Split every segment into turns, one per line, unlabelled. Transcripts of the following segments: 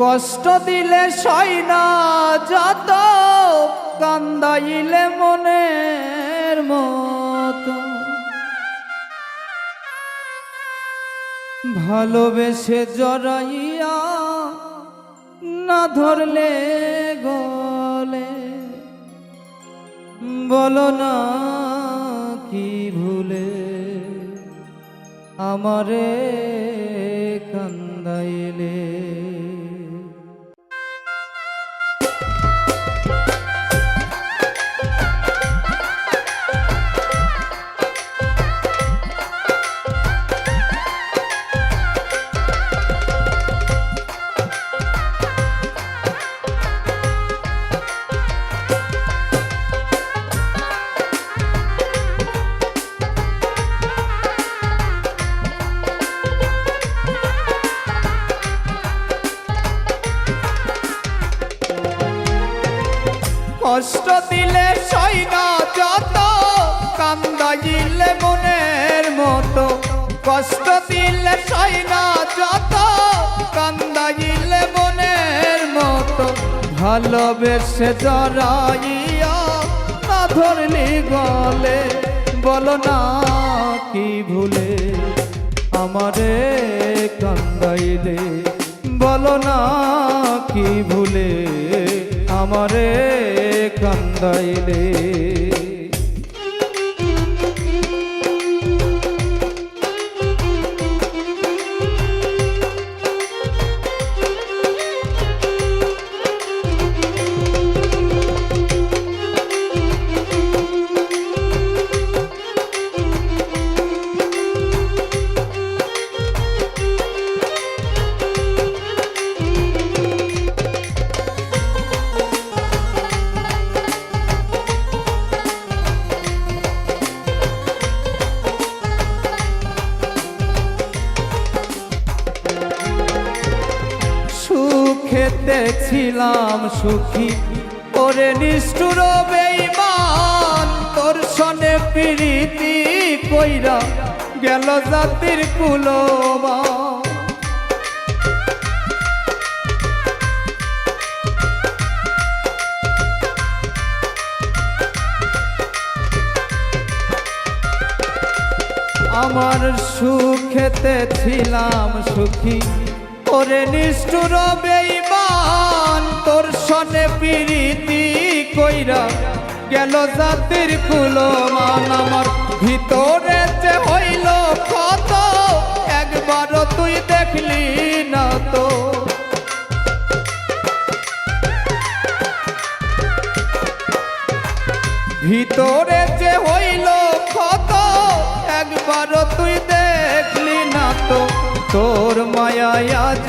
কষ্ট দিলে সই না যত কান্দাইলে মনের মতো। ভালোবেসে জড়াইয়া না ধরলে গলে। বলো না কি ভুলে আমারে। কষ্ট দিলে সই না যত, কান্দাইলে মনের মতো। কষ্ট দিলে সই না যত, কান্দাইলে মনের মতো। ভালোবেসে জড়াইয়া না ধরলি গলে বলো না কি ভুলে আমারে কান্দাইলে। বলো না কি ভুলে আমারে কান্দাইলে সুখেতে ছিলাম সুখী। ওরে নিষ্ঠুর বেইমান তোর সনে প্রীতি কইরা গেল জাতির কুলবা আমার সুখেতে ছিলাম সুখী। ওরে নিষ্ঠুর বেইমান তোর সনে প্রীতি কইরা গেল জাতির কুলমান আমার। ভিতরে যে হইল ক্ষত, একবার তুই দেখলি না তো। ভিতরে যে হইল ক্ষত, একবার তুই দেখলি না তো। তোর মায়া আজ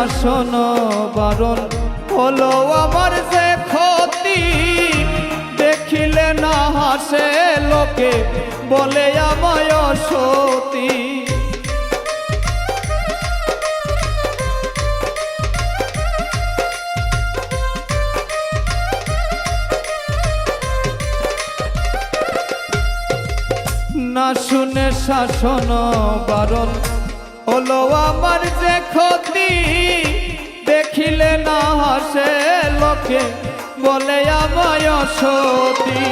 শুনে বারণ হলো আমার যে ক্ষতি। দেখিলে না হাসে লোকে, বলে আমায় সতী। না শুনে শাসন বারণ হলো আমার যে সতী,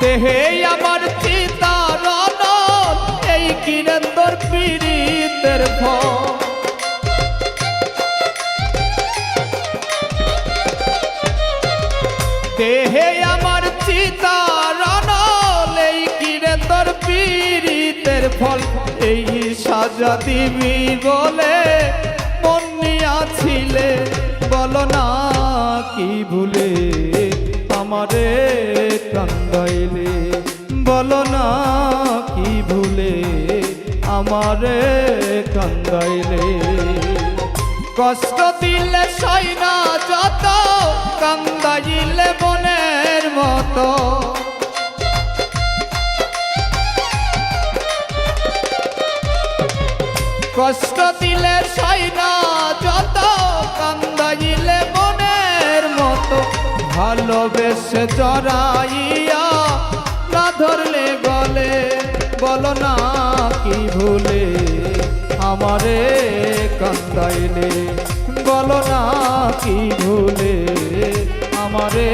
দেহে আমার চিতারণ, এই কিরন্দর পীড়িতের ভয়। দেহে আমার চিতারণ, এই কিরন্দর পীড়িতের ফল এই সাজা দিবি বলে মন নিয়াছিলে, বলো না কি ভুলে। আমারে কান্দাইলে বলো না কি ভুলে আমারে কান্দাইলে কষ্ট দিলে সৈনা যত কান্দাইলে বনের মতো। কষ্ট দিলে সৈনা যত কান্দাইলে বনের মতো। ভালোবেসে জড়াইয়া না ধরলে গলে, বলো না কি ভুলে আমারে কান্দাইলে, বলো না কি ভুলে আমারে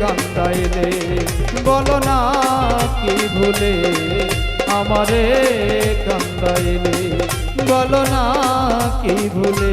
কান্দাইলে, বলো না কি ভুলে আমারে কান্দাইলে, বলো না কি ভুলে।